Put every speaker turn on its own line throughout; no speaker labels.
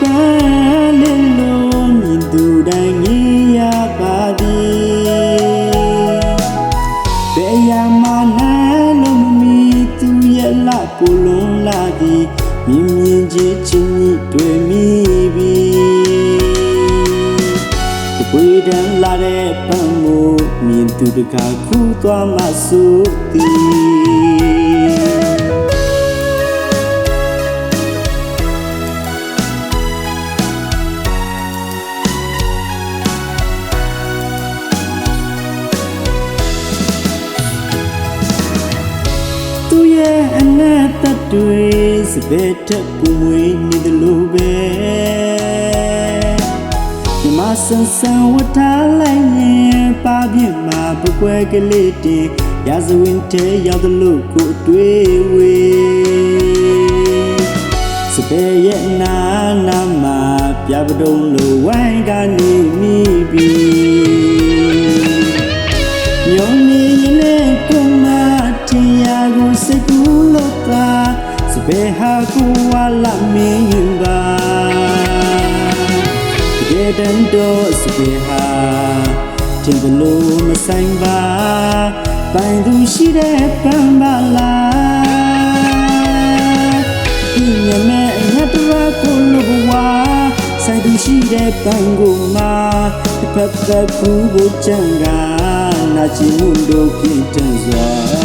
ပန်းလေးလုံးမြင်သူတိုင်းငြိရပါသည်ဘယ်ရမှာလဲလို့မမီသူရဲ့လကိုလုံးလာသည်မြင်မြင်ချင်းချင်းတွေ့မိပြီတပွေတန်းလာတဲ့ပန်းမို့မြင်သူတကားခူးသွားမှဆိုသည် အနတ်တတွေစပယ်ထက်ပူမွေနေတယ်လို့ပဲဒီမှာဆန်ဆန်ဝတ်ထားလိုက်ရင်ပါပြင်းမှာပကွဲကလေးတင်ရာဇဝင်ထဲရောက်တယ်လို့ကိုအတွေ့ဝေစပယ်ရဲ့နာနာမှာပြပတုံးလိုဝိုင်းကနေမိပြီညောင် စပယ်ဟာကိုဝါလာမင်းပါတကယ်တမ်းတော့စပယ်ဟာတင်ဘလို့မဆိုင်ပါပိုင်သူရှိတဲ့ပန်းပါလားဒီညမဲ့အညတရ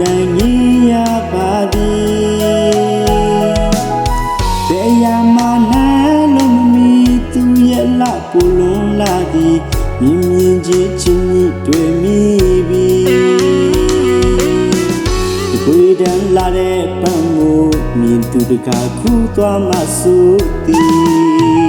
တိုင်းငြိရပါသည်ဘယ်ရမနာလို့မမီသူရဲ့လပူလုံးလာသည်မြင်မြင်ချင်းချင်းကြီးတွေ့မိပြီဒီခွေတန်းလာတဲ့ပန်းကိုမြင်သူတကာခူးသွားမှဆိုသည်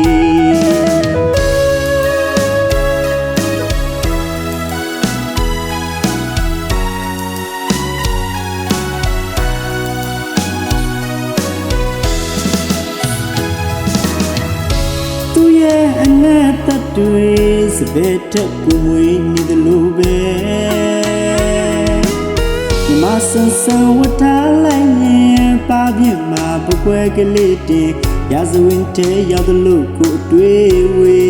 သူရဲ့အနတ်တတွေစပယ်ထက်ပူမွေနေတယ်လို့ပဲဒီမှာဆန်ဆန်ဝတ်ထားလိုက်ရင်ပါပြင်းမှာပကွဲကလေးတင်ရာဇဝင်ထဲရောက်တယ်လို့ကိုအတွေ့ဝေ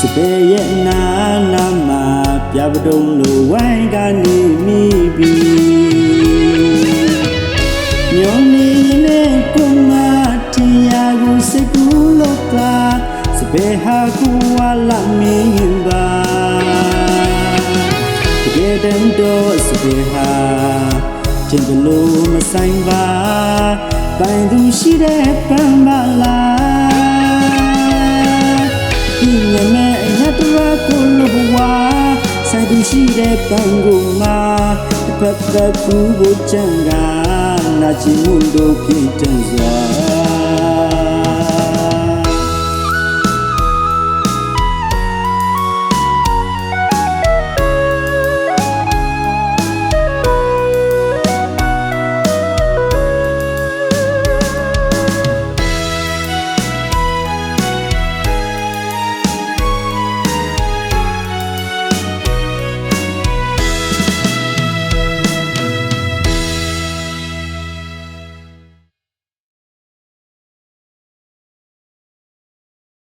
စပယ်ရဲ့နာနာမှာပြပတုံးလိုဝိုင်းကနေမိပြီညောင် တကယ်တမ်းတော့စပယ်ဟာတင်ဘလို့မဆိုင်ပါပိုင်သူရှိတဲ့ပန်းပါလားဒီညနဲ့အရတရကိုလို့ဘဝဆိုင်သူရှိတဲ့ပန်းကိုမှာတစ်ဖက်သက်ကူဖို့ကြံကနာချင်မှုတို့ပြင်းထန်စွာ